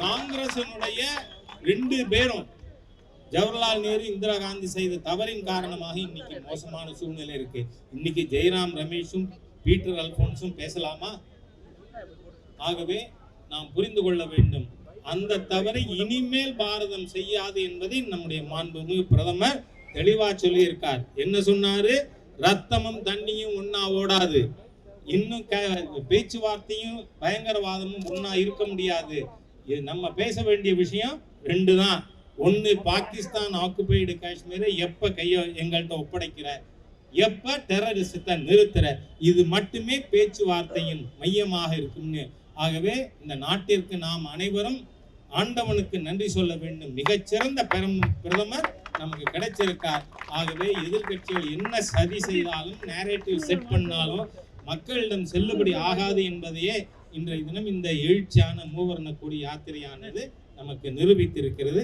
காங்கிரசினுடைய ரெண்டு பேரும் ஜவஹர்லால் நேரு இந்திரா காந்தி செய்த தவறின் காரணமாக இன்னைக்கு மோசமான சூழ்நிலை இருக்கு. இன்னைக்கு ஜெயராம் ரமேஷும் பீட்டர் அல்போன்ஸும் பேசலாமா? ஆகவே நாம் புரிந்து கொள்ள வேண்டும். அந்த தவறை இனிமேல் பாரதம் செய்யாது என்பதை நம்முடைய மாண்புமிகு பிரதமர் தெளிவா சொல்லியிருக்கார். என்ன சொன்னாரு? ரத்தமும் தண்ணியும் ஒன்னா ஓடாது. இன்னும் க- பேச்சுவார்த்தையும் பயங்கரவாதமும் ஒன்னா இருக்க முடியாது. இது நம்ம பேச வேண்டிய விஷயம் ரெண்டு தான் ஒன்று பாகிஸ்தான் ஆக்குபைடு காஷ்மீரை எப்போ கைய எங்கள்கிட்ட ஒப்படைக்கிற? எப்போ டெரரிசத்தை நிறுத்துற? இது மட்டுமே பேச்சுவார்த்தையின் மையமாக இருக்கும்னு. ஆகவே இந்த நாட்டிற்கு நாம் அனைவரும் ஆண்டவனுக்கு நன்றி சொல்ல வேண்டும். மிகச்சிறந்த பெரும் பிரதமர் நமக்கு கிடைச்சிருக்கார். ஆகவே எதிர்கட்சிகள் என்ன சதி செய்தாலும் நேரேட்டிவ் செட் பண்ணாலும் மக்களிடம் செல்லுபடி ஆகாது என்பதையே இன்றைய தினம் இந்த எழுச்சியான மூவர்ண கொடி யாத்திரையானது நமக்கு நிரூபித்திருக்கிறது.